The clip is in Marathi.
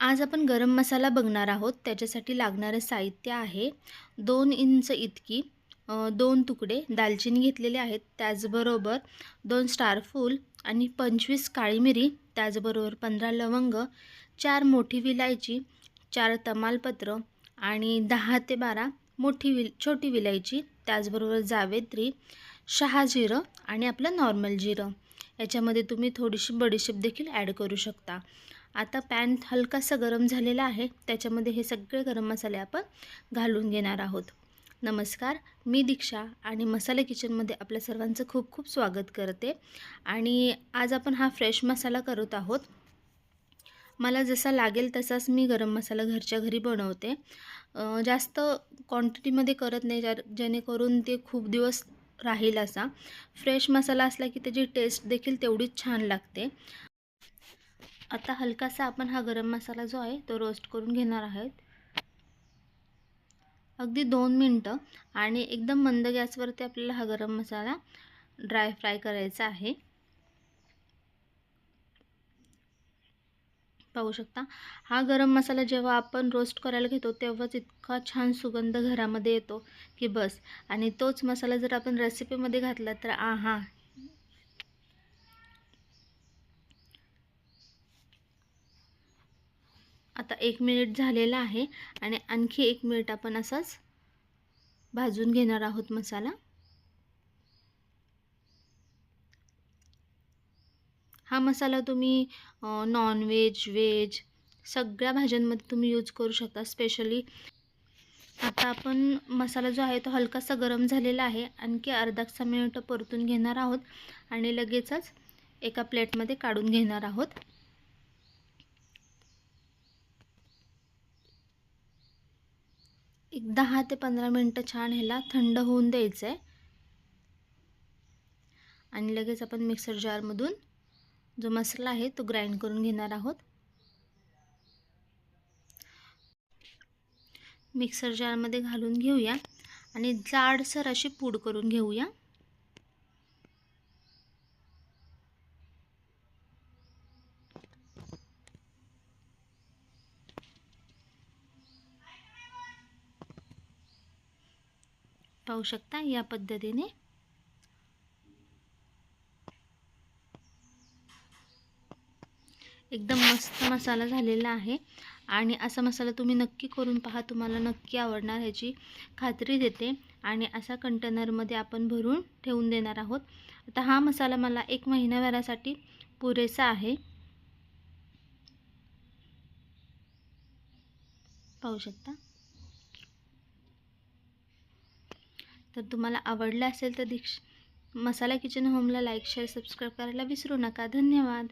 आज आपण गरम मसाला बघणार आहोत. त्याच्यासाठी लागणारं साहित्य आहे दोन इंच इतकी दोन तुकडे दालचिनी घेतलेले आहेत. त्याचबरोबर दोन स्टारफूल आणि पंचवीस काळी मिरी त्याचबरोबर पंधरा लवंग चार मोठी विलायची चार तमालपत्र आणि दहा ते बारा मोठी विल छोटी विलायची त्याचबरोबर जावेत्री शहाजिरं आणि आपलं नॉर्मल जिरं. याच्यामध्ये तुम्ही थोडीशी बडीशेप देखील ॲड करू शकता. आता पॅन हलकासा गरम झालेला आहे. त्याच्यामध्ये हे सगळे गरम मसाले आपण घालून घेणार आहोत. नमस्कार मी दीक्षा आणि मसाले किचनमध्ये आपल्या सर्वांचं खूप खूप स्वागत करते. आणि आज आपण हा फ्रेश मसाला करत आहोत. मला जसा लागेल तसाच मी गरम मसाला घरच्या घरी बनवते. जास्त क्वांटिटीमध्ये करत नाही ज्या जेणेकरून ते खूप दिवस राहील असा. फ्रेश मसाला असला की त्याची टेस्ट देखील तेवढीच छान लागते. आता हलकासा आपण हा गरम मसाला जो आहे तो रोस्ट करून घेणार आहोत. अगदी दोन मिनटं आणि एकदम मंद गॅसवरती आपल्याला हा गरम मसाला ड्राय फ्राय करायचा आहे. पाहू शकता हा गरम मसाला जेव्हा आपण रोस्ट करायला घेतो तेव्हाच इतका छान सुगंध घरामध्ये येतो की बस. आणि तोच मसाला जर आपण रेसिपीमध्ये घातला तर आहा आता एक मिनिट झालेला आहे आणि आणखी एक मिनिट आपण असाच भाजून घेणार आहोत मसाला. हा मसाला तुम्ही नॉनव्हेज व्हेज सगळ्या भाज्यांमध्ये तुम्ही यूज करू शकता स्पेशली आता आपण मसाला जो आहे तो हलकासा गरम झालेला आहे. आणखी अर्धा मिनिट परतून घेणार आहोत आणि लगेचच एका प्लेटमध्ये काढून घेणार आहोत. एक दहा ते पंधरा मिनटं छान ह्याला थंड होऊन द्यायचं आहे आणि लगेच आपण मिक्सर जारमधून जो मसाला आहे तो ग्राइंड करून घेणार आहोत. मिक्सर जारमध्ये घालून घेऊया आणि जाडसर अशी पूड करून घेऊया. पाहू शकता या पद्धतीने. एकदम मस्त मसाला झालेला आहे आणि असा मसाला तुम्ही नक्की करून पहा तुम्हाला नक्की आवडणार ह्याची खात्री देते आणि असा कंटेनरमध्ये आपण भरून ठेवून देणार आहोत. आता हा मसाला मला एक महिनाभरासाठी पुरेसा आहे. पाहू शकता? तर तुम्हाला आवडलं असेल तर दीक्ष मसाला किचन होमला लाईक शेअर सबस्क्राईब करायला विसरू नका. धन्यवाद.